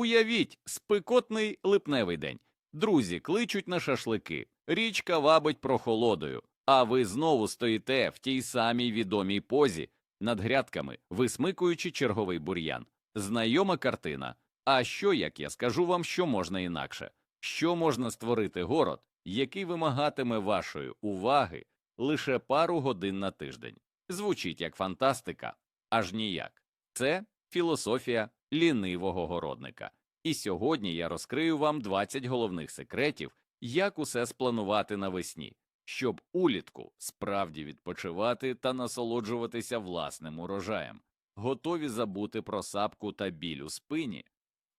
Уявіть, спекотний липневий день. Друзі кличуть на шашлики, річка вабить прохолодою, а ви знову стоїте в тій самій відомій позі над грядками, висмикуючи черговий бур'ян. Знайома картина. А що, як я скажу вам, що можна інакше? Що можна створити город, який вимагатиме вашої уваги лише пару годин на тиждень? Звучить як фантастика, аж ніяк. Це філософія лінивого городника. І сьогодні я розкрию вам 20 головних секретів, як усе спланувати навесні, щоб улітку справді відпочивати та насолоджуватися власним урожаєм. Готові забути про сапку та біль у спині?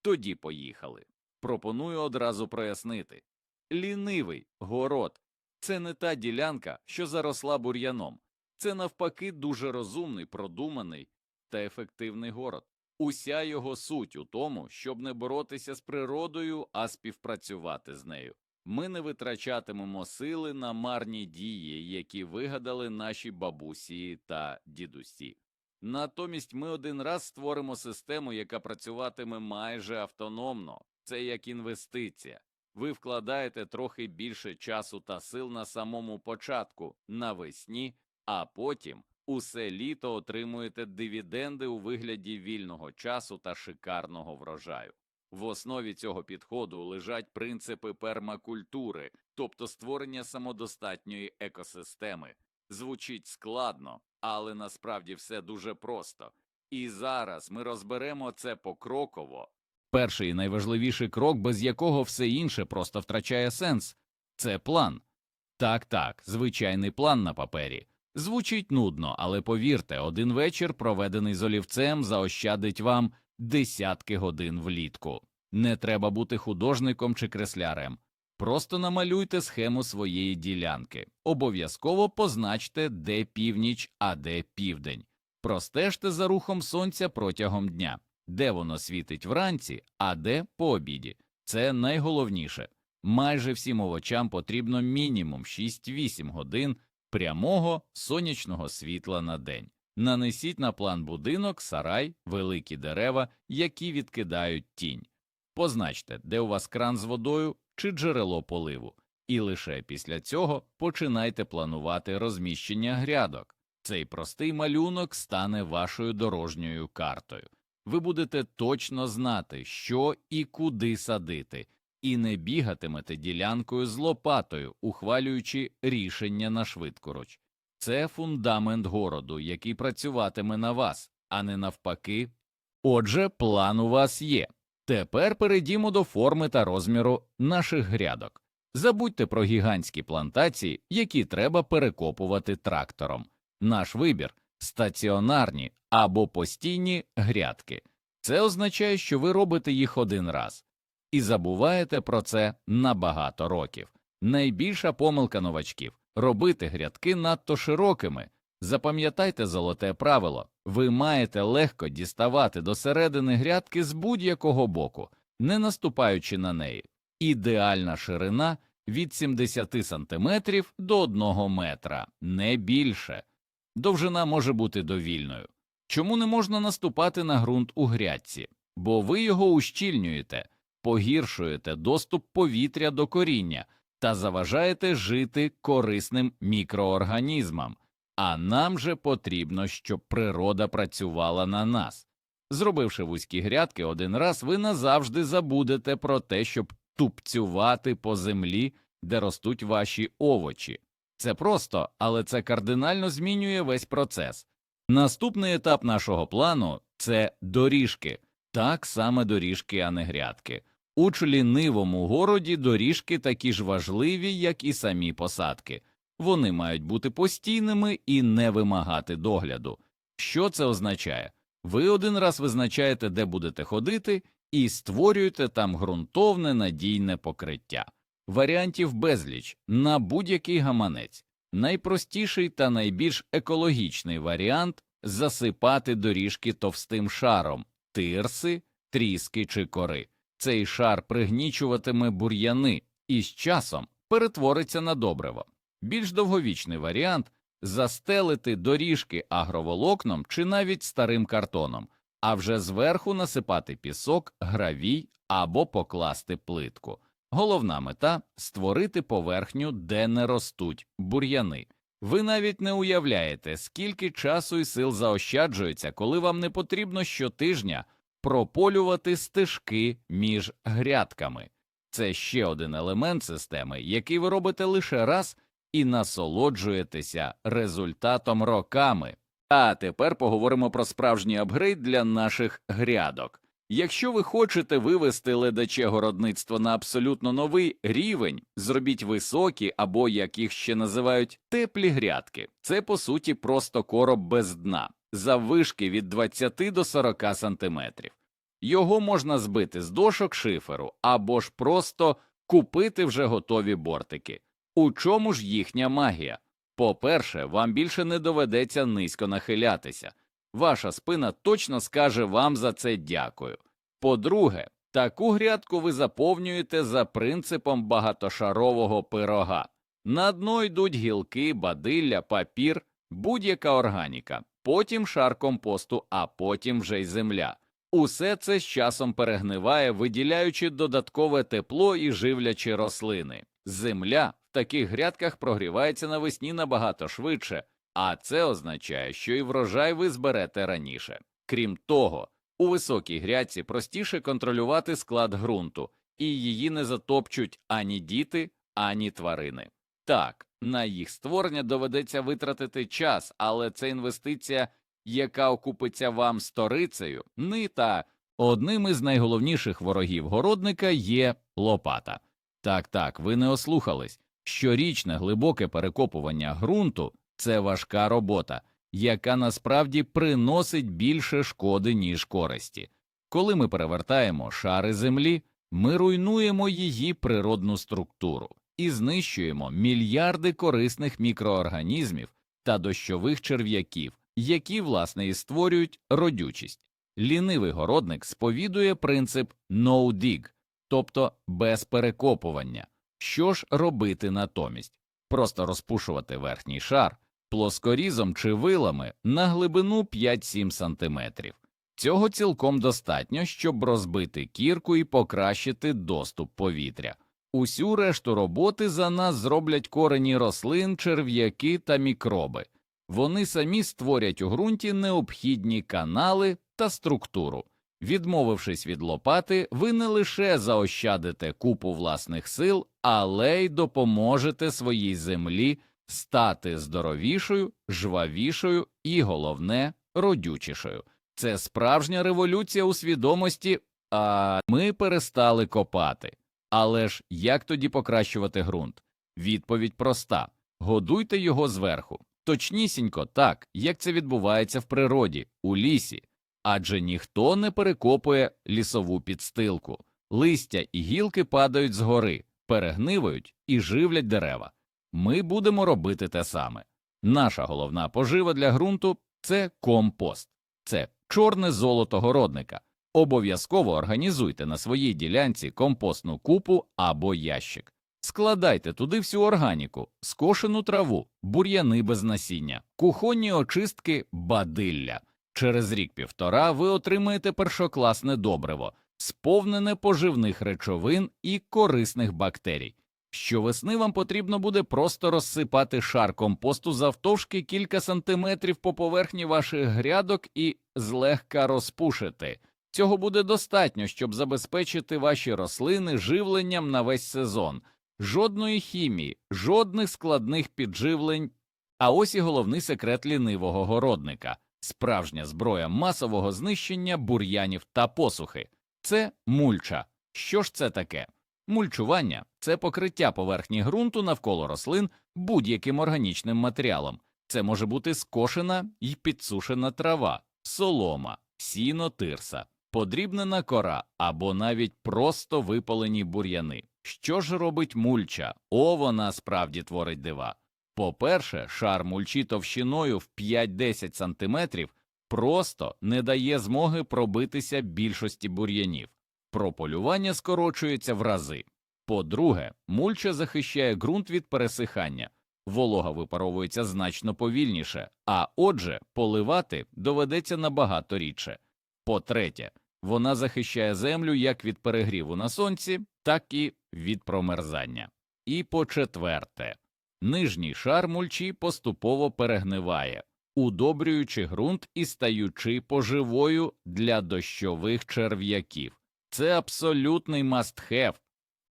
Тоді поїхали. Пропоную одразу прояснити. Лінивий город це не та ділянка, що заросла бур'яном, це навпаки дуже розумний, продуманий та ефективний город. Уся його суть у тому, щоб не боротися з природою, а співпрацювати з нею. Ми не витрачатимемо сили на марні дії, які вигадали наші бабусі та дідусі. Натомість ми один раз створимо систему, яка працюватиме майже автономно. Це як інвестиція. Ви вкладаєте трохи більше часу та сил на самому початку, навесні, а потім усе літо отримуєте дивіденди у вигляді вільного часу та шикарного врожаю. В основі цього підходу лежать принципи пермакультури, тобто створення самодостатньої екосистеми. Звучить складно, але насправді все дуже просто. І зараз ми розберемо це покроково. Перший і найважливіший крок, без якого все інше просто втрачає сенс це план. Так, так, звичайний план на папері. Звучить нудно, але повірте, один вечір, проведений з олівцем, заощадить вам десятки годин влітку. Не треба бути художником чи креслярем. Просто намалюйте схему своєї ділянки. Обов'язково позначте, де північ, а де південь. Простежте за рухом сонця протягом дня, де воно світить вранці, а де по обіді. Це найголовніше. Майже всім овочам потрібно мінімум 6-8 годин прямого сонячного світла на день. Нанесіть на план будинок, сарай, великі дерева, які відкидають тінь. Позначте, де у вас кран з водою чи джерело поливу, і лише після цього починайте планувати розміщення грядок. Цей простий малюнок стане вашою дорожньою картою. Ви будете точно знати, що і куди садити, і не бігатимете ділянкою з лопатою, ухвалюючи рішення на швидкоруч. Це фундамент городу, який працюватиме на вас, а не навпаки. Отже, план у вас є. Тепер перейдімо до форми та розміру наших грядок. Забудьте про гігантські плантації, які треба перекопувати трактором. Наш вибір стаціонарні або постійні грядки. Це означає, що ви робите їх один раз і забуваєте про це на багато років. Найбільша помилка новачків робити грядки надто широкими. Запам'ятайте золоте правило ви маєте легко діставати до середини грядки з будь-якого боку, не наступаючи на неї. Ідеальна ширина від 70 см до 1 метра, не більше. Довжина може бути довільною. Чому не можна наступати на ґрунт у грядці? Бо ви його ущільнюєте, погіршуєте доступ повітря до коріння та заважаєте жити корисним мікроорганізмам. А нам же потрібно, щоб природа працювала на нас. Зробивши вузькі грядки один раз, ви назавжди забудете про те, щоб тупцювати по землі, де ростуть ваші овочі. Це просто, але це кардинально змінює весь процес. Наступний етап нашого плану це доріжки, так саме доріжки, а не грядки. У члінивому городі доріжки такі ж важливі, як і самі посадки. Вони мають бути постійними і не вимагати догляду. Що це означає? Ви один раз визначаєте, де будете ходити, і створюєте там ґрунтовне надійне покриття. Варіантів безліч на будь-який гаманець. Найпростіший та найбільш екологічний варіант засипати доріжки товстим шаром, тирси, тріски чи кори. Цей шар пригнічуватиме бур'яни і з часом перетвориться на добриво. Більш довговічний варіант застелити доріжки агроволокном чи навіть старим картоном. а вже зверху насипати пісок, гравій або покласти плитку. Головна мета створити поверхню, де не ростуть бур'яни. Ви навіть не уявляєте, скільки часу і сил заощаджується, коли вам не потрібно щотижня прополювати стежки між грядками. Це ще один елемент системи, який ви робите лише раз і насолоджуєтеся результатом роками. А тепер поговоримо про справжній апгрейд для наших грядок. Якщо ви хочете вивести ледаче городництво на абсолютно новий рівень, зробіть високі або як їх ще називають теплі грядки. Це по суті просто короб без дна, заввишки від 20 до 40 сантиметрів. Його можна збити з дошок шиферу або ж просто купити вже готові бортики. У чому ж їхня магія? По-перше, вам більше не доведеться низько нахилятися. Ваша спина точно скаже вам за це дякую. По-друге, таку грядку ви заповнюєте за принципом багатошарового пирога. На дно йдуть гілки, бадилля, папір, будь-яка органіка, потім шар компосту, а потім вже й земля. Усе це з часом перегниває, виділяючи додаткове тепло і живлячі рослини. Земля в таких грядках прогрівається навесні набагато швидше, а це означає, що і врожай ви зберете раніше. Крім того, у високій грядці простіше контролювати склад ґрунту, і її не затопчуть ані діти, ані тварини. Так, на їх створення доведеться витратити час, але це інвестиція, яка окупиться вам сторицею, ни та одним із найголовніших ворогів городника є лопата. Так, так, ви не ослухались. Щорічне глибоке перекопування ґрунту це важка робота, яка насправді приносить більше шкоди, ніж користі. Коли ми перевертаємо шари землі, ми руйнуємо її природну структуру і знищуємо мільярди корисних мікроорганізмів та дощових черв'яків, які, власне, і створюють родючість. Лінивий городник сповідує принцип «no dig», тобто без перекопування. Що ж робити натомість? Просто розпушувати верхній шар плоскорізом чи вилами на глибину 5-7 см. Цього цілком достатньо, щоб розбити кірку і покращити доступ повітря. Усю решту роботи за нас зроблять корені рослин, черв'яки та мікроби. Вони самі створять у ґрунті необхідні канали та структуру. Відмовившись від лопати, ви не лише заощадите купу власних сил, але й допоможете своїй землі стати здоровішою, жвавішою і, головне, родючішою. Це справжня революція у свідомості, а ми перестали копати. Але ж як тоді покращувати ґрунт? Відповідь проста годуйте його зверху. Точнісінько так, як це відбувається в природі, у лісі, адже ніхто не перекопує лісову підстилку, листя і гілки падають згори, перегнивають і живлять дерева. Ми будемо робити те саме. Наша головна пожива для ґрунту це компост, це чорне золото городника. Обов'язково організуйте на своїй ділянці компостну купу або ящик. Складайте туди всю органіку, скошену траву, бур'яни без насіння, кухонні очистки, бадилля. Через рік півтора ви отримаєте першокласне добриво, сповнене поживних речовин і корисних бактерій. Щовесни вам потрібно буде просто розсипати шар компосту завтовшки кілька сантиметрів по поверхні ваших грядок і злегка розпушити. Цього буде достатньо, щоб забезпечити ваші рослини живленням на весь сезон. Жодної хімії, жодних складних підживлень. А ось і головний секрет лінивого городника справжня зброя масового знищення бур'янів та посухи. Це мульча. Що ж це таке? Мульчування це покриття поверхні ґрунту навколо рослин будь-яким органічним матеріалом. Це може бути скошена і підсушена трава, солома, сіно тирса, подрібнена кора або навіть просто випалені бур'яни. Що ж робить мульча? О, вона справді творить дива. По-перше, шар мульчі товщиною в 5-10 см просто не дає змоги пробитися більшості бур'янів. Прополювання скорочується в рази. По-друге, мульча захищає ґрунт від пересихання, волога випаровується значно повільніше, а отже, поливати доведеться набагато рідше. По-третє, вона захищає землю як від перегріву на сонці, так і від промерзання. І по-четверте, нижній шар мульчі поступово перегниває, удобрюючи ґрунт і стаючи поживою для дощових черв'яків. Це абсолютний must-have.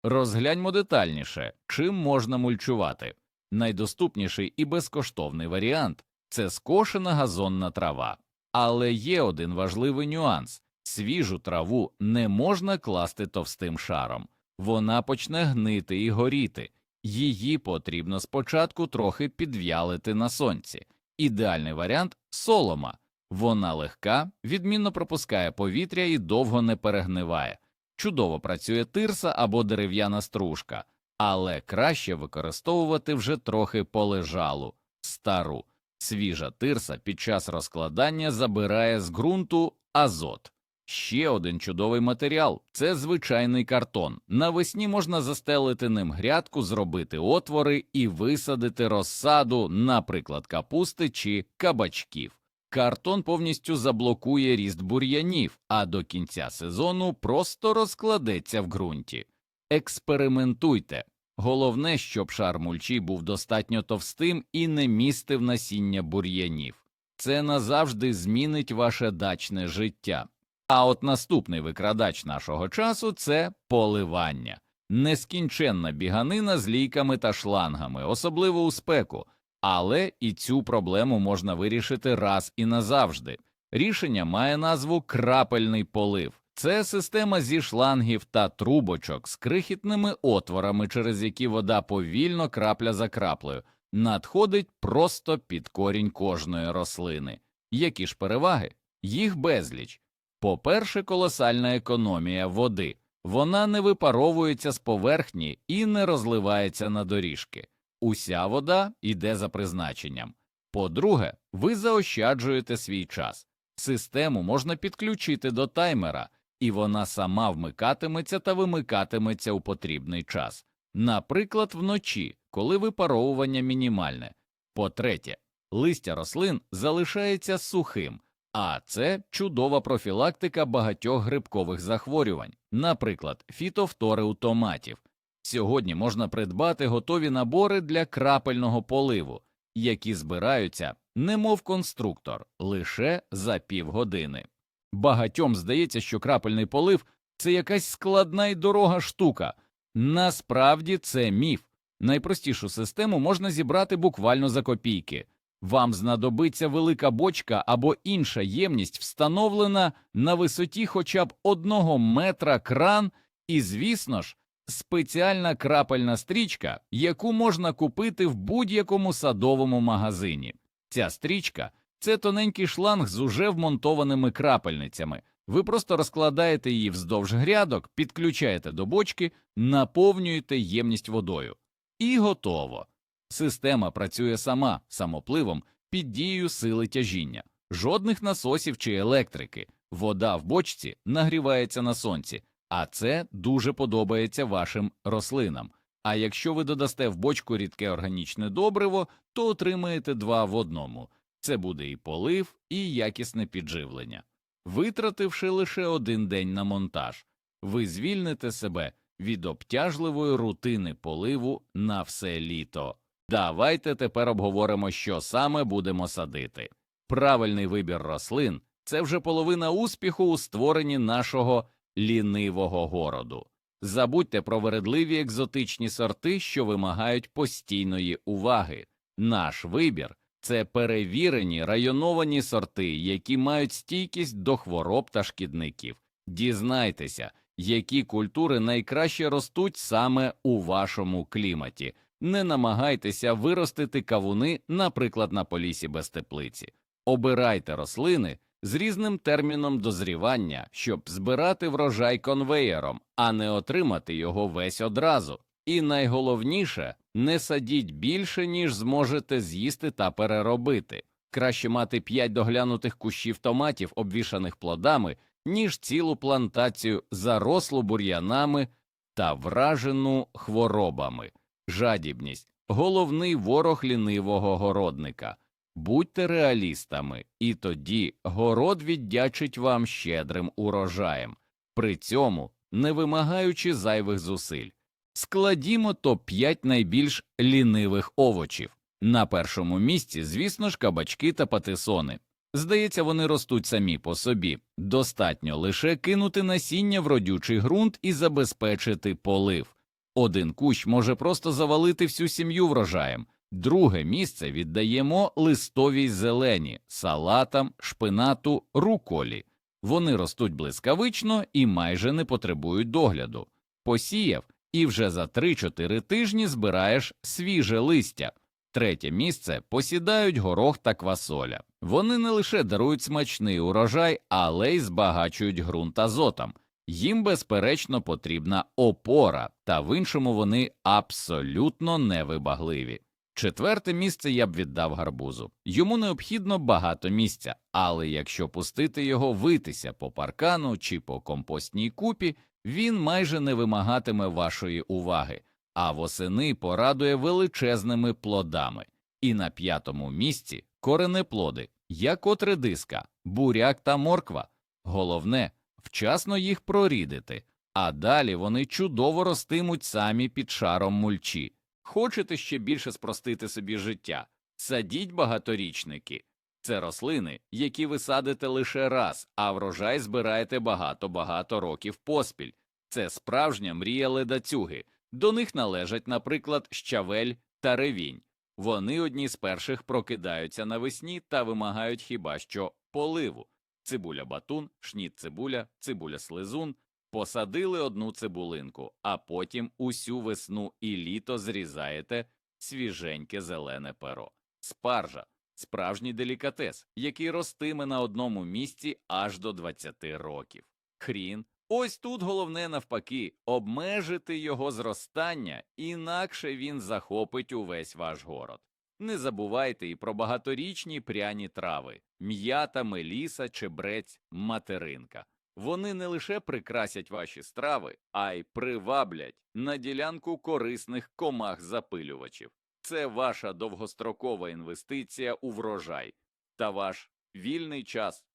Розгляньмо детальніше, чим можна мульчувати. Найдоступніший і безкоштовний варіант це скошена газонна трава. Але є один важливий нюанс свіжу траву не можна класти товстим шаром, вона почне гнити і горіти, її потрібно спочатку трохи підв'ялити на сонці. Ідеальний варіант солома. Вона легка, відмінно пропускає повітря і довго не перегниває. Чудово працює тирса або дерев'яна стружка, але краще використовувати вже трохи полежалу, стару. Свіжа тирса під час розкладання забирає з ґрунту азот. Ще один чудовий матеріал це звичайний картон. Навесні можна застелити ним грядку, зробити отвори і висадити розсаду, наприклад, капусти чи кабачків. Картон повністю заблокує ріст бур'янів, а до кінця сезону просто розкладеться в ґрунті. Експериментуйте. Головне, щоб шар мульчі був достатньо товстим і не містив насіння бур'янів. Це назавжди змінить ваше дачне життя. А от наступний викрадач нашого часу це поливання, нескінченна біганина з лійками та шлангами, особливо у спеку. Але і цю проблему можна вирішити раз і назавжди. Рішення має назву крапельний полив. Це система зі шлангів та трубочок з крихітними отворами, через які вода повільно крапля за краплею надходить просто під корінь кожної рослини. Які ж переваги? Їх безліч. По-перше, колосальна економія води. Вона не випаровується з поверхні і не розливається на доріжки. Уся вода йде за призначенням. По-друге, ви заощаджуєте свій час. Систему можна підключити до таймера, і вона сама вмикатиметься та вимикатиметься у потрібний час, наприклад, вночі, коли випаровування мінімальне. По-третє, листя рослин залишається сухим, а це чудова профілактика багатьох грибкових захворювань, наприклад, фітофтори у томатів. Сьогодні можна придбати готові набори для крапельного поливу, які збираються, немов конструктор, лише за півгодини. Багатьом здається, що крапельний полив це якась складна і дорога штука. Насправді це міф. Найпростішу систему можна зібрати буквально за копійки. Вам знадобиться велика бочка або інша ємність, встановлена на висоті хоча б одного метра кран, і, звісно ж, спеціальна крапельна стрічка, яку можна купити в будь-якому садовому магазині. Ця стрічка це тоненький шланг з уже вмонтованими крапельницями. Ви просто розкладаєте її вздовж грядок, підключаєте до бочки, наповнюєте ємність водою. І готово. Система працює сама самопливом під дією сили тяжіння, жодних насосів чи електрики. Вода в бочці нагрівається на сонці, а це дуже подобається вашим рослинам. А якщо ви додасте в бочку рідке органічне добриво, то отримаєте два в одному це буде і полив, і якісне підживлення. Витративши лише один день на монтаж, ви звільните себе від обтяжливої рутини поливу на все літо. Давайте тепер обговоримо, що саме будемо садити. Правильний вибір рослин це вже половина успіху у створенні нашого лінивого городу. Забудьте про вередливі екзотичні сорти, що вимагають постійної уваги. Наш вибір це перевірені районовані сорти, які мають стійкість до хвороб та шкідників. Дізнайтеся, які культури найкраще ростуть саме у вашому кліматі. Не намагайтеся виростити кавуни, наприклад, на полісі без теплиці. Обирайте рослини з різним терміном дозрівання, щоб збирати врожай конвеєром, а не отримати його весь одразу. І найголовніше не садіть більше, ніж зможете з'їсти та переробити. Краще мати п'ять доглянутих кущів томатів, обвішаних плодами, ніж цілу плантацію зарослу бур'янами та вражену хворобами. Жадібність головний ворог лінивого городника. Будьте реалістами, і тоді город віддячить вам щедрим урожаєм, при цьому не вимагаючи зайвих зусиль. Складімо топ-5 найбільш лінивих овочів. На першому місці, звісно ж, кабачки та патисони. Здається, вони ростуть самі по собі. Достатньо лише кинути насіння в родючий ґрунт і забезпечити полив. Один кущ може просто завалити всю сім'ю врожаєм. Друге місце віддаємо листовій зелені, салатам, шпинату, руколі. Вони ростуть блискавично і майже не потребують догляду. Посіяв і вже за 3-4 тижні збираєш свіже листя. Третє місце посідають горох та квасоля. Вони не лише дарують смачний урожай, але й збагачують ґрунт азотом. Їм, безперечно, потрібна опора, та в іншому вони абсолютно невибагливі. Четверте місце я б віддав гарбузу. Йому необхідно багато місця, але якщо пустити його витися по паркану чи по компостній купі, він майже не вимагатиме вашої уваги, а восени порадує величезними плодами. І на п'ятому місці коренеплоди, як от редиска, буряк та морква. Головне вчасно їх прорідити, а далі вони чудово ростимуть самі під шаром мульчі. Хочете ще більше спростити собі життя? Садіть багаторічники. Це рослини, які ви садите лише раз, а врожай збираєте багато-багато років поспіль. Це справжня мрія ледацюги. До них належать, наприклад, щавель та ревінь. Вони одні з перших прокидаються навесні та вимагають хіба що поливу. Цибуля батун, шніт цибуля, цибуля слизун. Посадили одну цибулинку, а потім усю весну і літо зрізаєте свіженьке зелене перо. Спаржа справжній делікатес, який ростиме на одному місці аж до 20 років. Хрін ось тут головне навпаки обмежити його зростання, інакше він захопить увесь ваш город. Не забувайте і про багаторічні пряні трави м'ята, меліса, чебрець, материнка. Вони не лише прикрасять ваші страви, а й приваблять на ділянку корисних комах-запилювачів. Це ваша довгострокова інвестиція у врожай та ваш вільний час.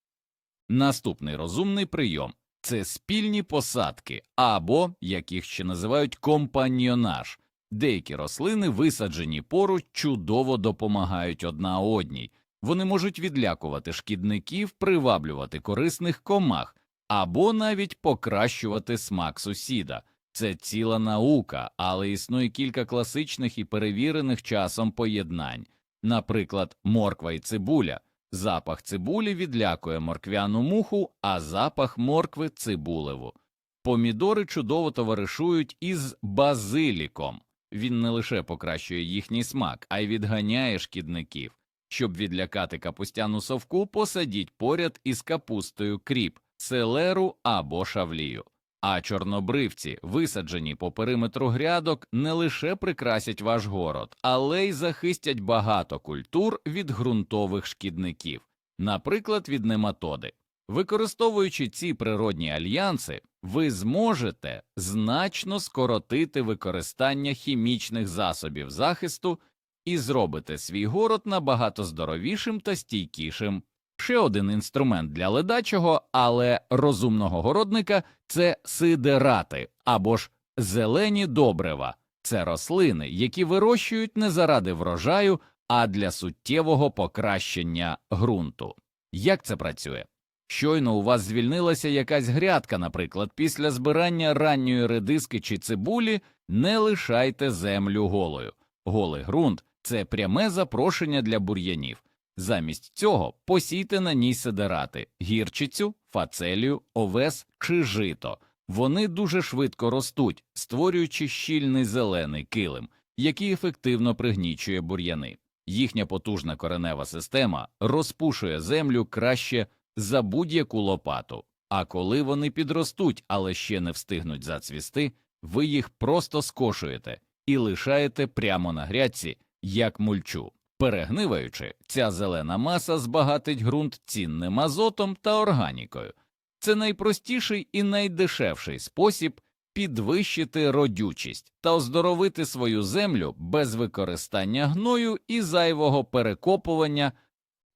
Наступний розумний прийом це спільні посадки або, як їх ще називають, компаньйонаж. Деякі рослини, висаджені поруч, чудово допомагають одна одній. Вони можуть відлякувати шкідників, приваблювати корисних комах або навіть покращувати смак сусіда. Це ціла наука, але існує кілька класичних і перевірених часом поєднань. Наприклад, морква і цибуля. Запах цибулі відлякує морквяну муху, а запах моркви цибулеву. Помідори чудово товаришують із базиліком. Він не лише покращує їхній смак, а й відганяє шкідників. Щоб відлякати капустяну совку, посадіть поряд із капустою кріп, селеру або шавлію. А чорнобривці, висаджені по периметру грядок, не лише прикрасять ваш город, але й захистять багато культур від ґрунтових шкідників, наприклад, від нематоди. Використовуючи ці природні альянси, ви зможете значно скоротити використання хімічних засобів захисту і зробите свій город набагато здоровішим та стійкішим. Ще один інструмент для ледачого, але розумного городника це сидерати або ж зелені добрива. Це рослини, які вирощують не заради врожаю, а для суттєвого покращення ґрунту. Як це працює? Щойно у вас звільнилася якась грядка, наприклад, після збирання ранньої редиски чи цибулі, не лишайте землю голою. Голий ґрунт це пряме запрошення для бур'янів. Замість цього посійте на ній сидерати, гірчицю, фацелію, овес чи жито. Вони дуже швидко ростуть, створюючи щільний зелений килим, який ефективно пригнічує бур'яни. Їхня потужна коренева система розпушує землю краще за будь-яку лопату. А коли вони підростуть, але ще не встигнуть зацвісти, ви їх просто скошуєте і лишаєте прямо на грядці, як мульчу. Перегниваючи, ця зелена маса збагатить ґрунт цінним азотом та органікою. Це найпростіший і найдешевший спосіб підвищити родючість та оздоровити свою землю без використання гною і зайвого перекопування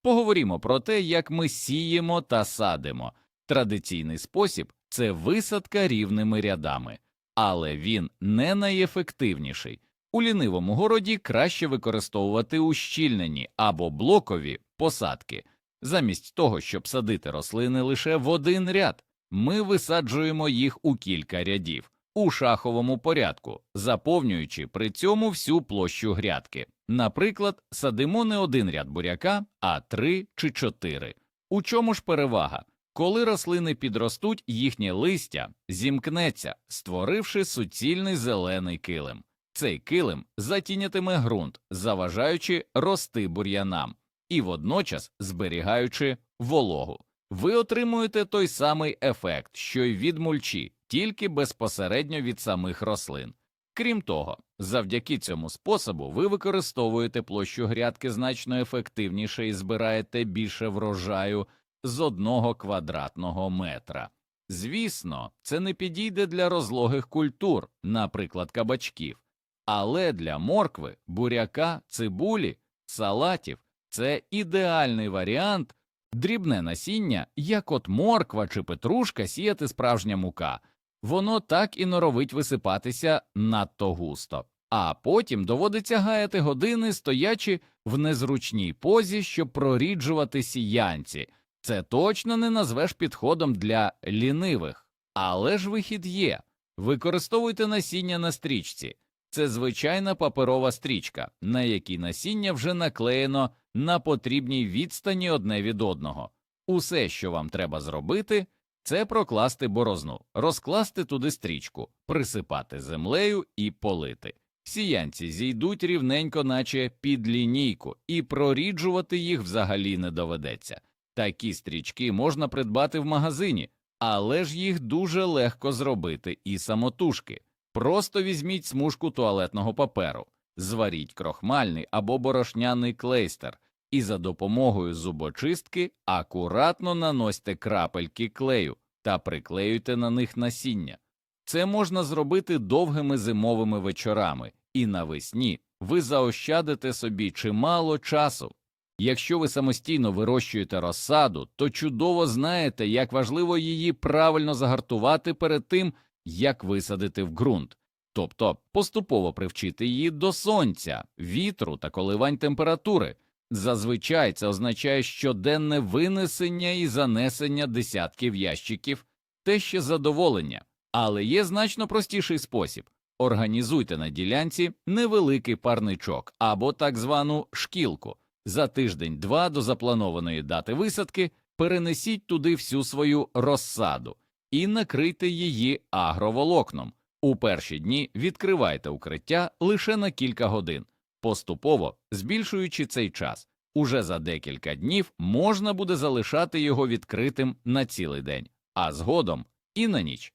Поговоримо про те, як ми сіємо та садимо. Традиційний спосіб це висадка рівними рядами, але він не найефективніший. У лінивому городі краще використовувати ущільнені або блокові посадки. Замість того, щоб садити рослини лише в один ряд, ми висаджуємо їх у кілька рядів у шаховому порядку, заповнюючи при цьому всю площу грядки. Наприклад, садимо не один ряд буряка, а три чи чотири. У чому ж перевага? Коли рослини підростуть, їхнє листя зімкнеться, створивши суцільний зелений килим. Цей килим затінятиме ґрунт, заважаючи рости бур'янам і водночас зберігаючи вологу. Ви отримуєте той самий ефект, що й від мульчі, тільки безпосередньо від самих рослин. Крім того, завдяки цьому способу ви використовуєте площу грядки значно ефективніше і збираєте більше врожаю з одного квадратного метра. Звісно, це не підійде для розлогих культур, наприклад, кабачків, але для моркви, буряка, цибулі, салатів це ідеальний варіант дрібне насіння, як от морква чи петрушка сіяти справжня мука, воно так і норовить висипатися надто густо, а потім доводиться гаяти години, стоячи в незручній позі, щоб проріджувати сіянці. Це точно не назвеш підходом для лінивих, але ж вихід є. Використовуйте насіння на стрічці. Це звичайна паперова стрічка, на якій насіння вже наклеєно на потрібній відстані одне від одного. Усе, що вам треба зробити, це прокласти борозну, розкласти туди стрічку, присипати землею і полити. Сіянці зійдуть рівненько, наче під лінійку, і проріджувати їх взагалі не доведеться. Такі стрічки можна придбати в магазині, але ж їх дуже легко зробити і самотужки. Просто візьміть смужку туалетного паперу, зваріть крохмальний або борошняний клейстер і за допомогою зубочистки акуратно наносьте крапельки клею та приклеюйте на них насіння. Це можна зробити довгими зимовими вечорами, і навесні ви заощадите собі чимало часу. Якщо ви самостійно вирощуєте розсаду, то чудово знаєте, як важливо її правильно загартувати перед тим, як висадити в ґрунт, тобто поступово привчити її до сонця, вітру та коливань температури. Зазвичай це означає щоденне винесення і занесення десятків ящиків, те ще задоволення, але є значно простіший спосіб. Організуйте на ділянці невеликий парничок або так звану шкілку. За тиждень-два до запланованої дати висадки перенесіть туди всю свою розсаду і накрийте її агроволокном. У перші дні відкривайте укриття лише на кілька годин, поступово збільшуючи цей час. Уже за декілька днів можна буде залишати його відкритим на цілий день, а згодом і на ніч.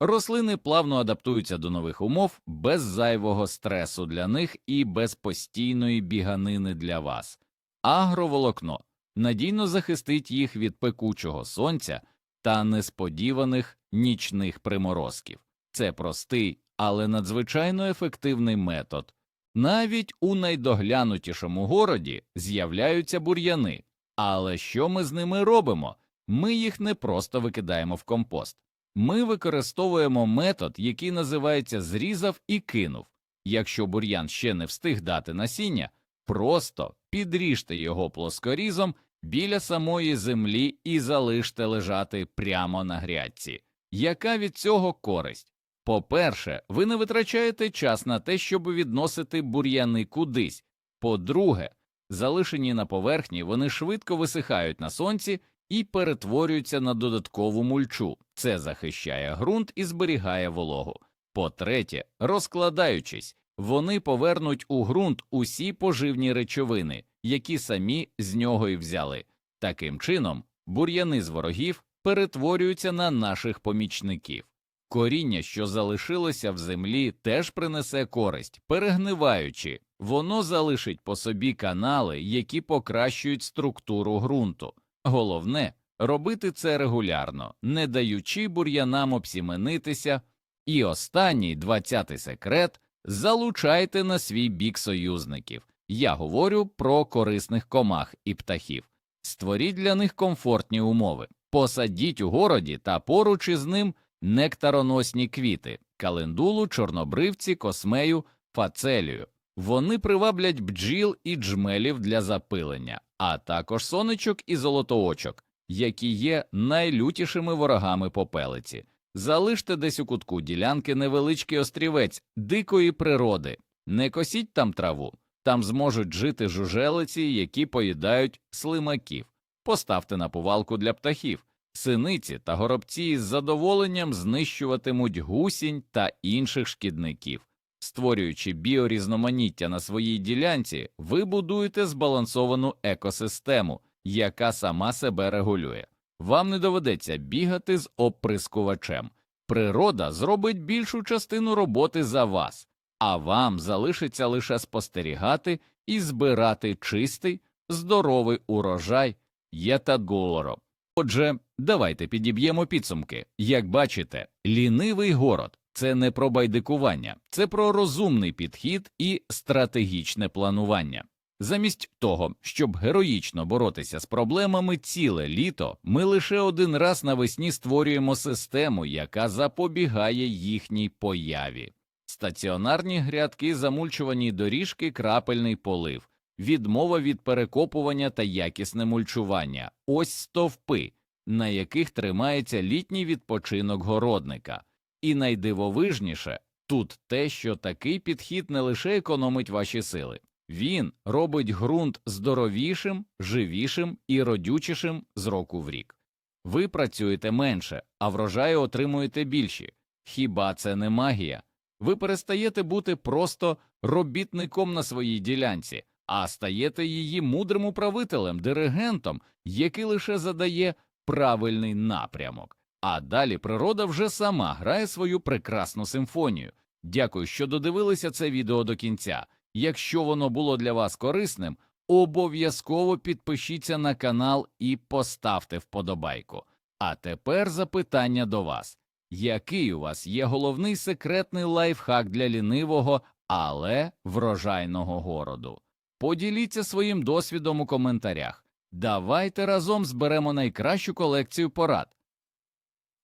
Рослини плавно адаптуються до нових умов без зайвого стресу для них і без постійної біганини для вас. Агроволокно надійно захистить їх від пекучого сонця та несподіваних нічних приморозків. Це простий, але надзвичайно ефективний метод. Навіть у найдоглянутішому городі з'являються бур'яни, але що ми з ними робимо? Ми їх не просто викидаємо в компост. Ми використовуємо метод, який називається зрізав і кинув. Якщо бур'ян ще не встиг дати насіння, просто підріжте його плоскорізом біля самої землі і залиште лежати прямо на грядці. Яка від цього користь? По-перше, ви не витрачаєте час на те, щоб відносити бур'яни кудись. По-друге, залишені на поверхні, вони швидко висихають на сонці і перетворюються на додаткову мульчу. Це захищає ґрунт і зберігає вологу. По-третє, розкладаючись, вони повернуть у ґрунт усі поживні речовини, які самі з нього й взяли. Таким чином, бур'яни з ворогів перетворюються на наших помічників. Коріння, що залишилося в землі, теж принесе користь, перегниваючи, воно залишить по собі канали, які покращують структуру ґрунту. Головне робити це регулярно, не даючи бур'янам обсіменитися. І останній двадцятий секрет залучайте на свій бік союзників. Я говорю про корисних комах і птахів. Створіть для них комфортні умови, посадіть у городі та поруч із ним нектароносні квіти, календулу, чорнобривці, космею, фацелію. Вони приваблять бджіл і джмелів для запилення, а також сонечок і золотоочок, які є найлютішими ворогами попелиці. Залиште десь у кутку ділянки невеличкий острівець дикої природи, не косіть там траву, там зможуть жити жужелиці, які поїдають слимаків. Поставте на повалку для птахів. Синиці та горобці з задоволенням знищуватимуть гусінь та інших шкідників. Створюючи біорізноманіття на своїй ділянці, ви будуєте збалансовану екосистему, яка сама себе регулює. Вам не доведеться бігати з оприскувачем. Природа зробить більшу частину роботи за вас, а вам залишиться лише спостерігати і збирати чистий, здоровий урожай єтагулоро. Отже, давайте підіб'ємо підсумки. Як бачите, лінивий город це не про байдикування, це про розумний підхід і стратегічне планування. Замість того, щоб героїчно боротися з проблемами ціле літо, ми лише один раз навесні створюємо систему, яка запобігає їхній появі. Стаціонарні грядки, замульчувані доріжки, крапельний полив, відмова від перекопування та якісне мульчування ось стовпи, на яких тримається літній відпочинок городника. І найдивовижніше тут те, що такий підхід не лише економить ваші сили, він робить ґрунт здоровішим, живішим і родючішим з року в рік. Ви працюєте менше, а врожаї отримуєте більші. Хіба це не магія? Ви перестаєте бути просто робітником на своїй ділянці, а стаєте її мудрим управителем, диригентом, який лише задає правильний напрямок. А далі природа вже сама грає свою прекрасну симфонію. Дякую, що додивилися це відео до кінця. Якщо воно було для вас корисним, обов'язково підпишіться на канал і поставте вподобайку. А тепер запитання до вас. Який у вас є головний секретний лайфхак для лінивого, але врожайного городу? Поділіться своїм досвідом у коментарях. Давайте разом зберемо найкращу колекцію порад.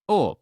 О,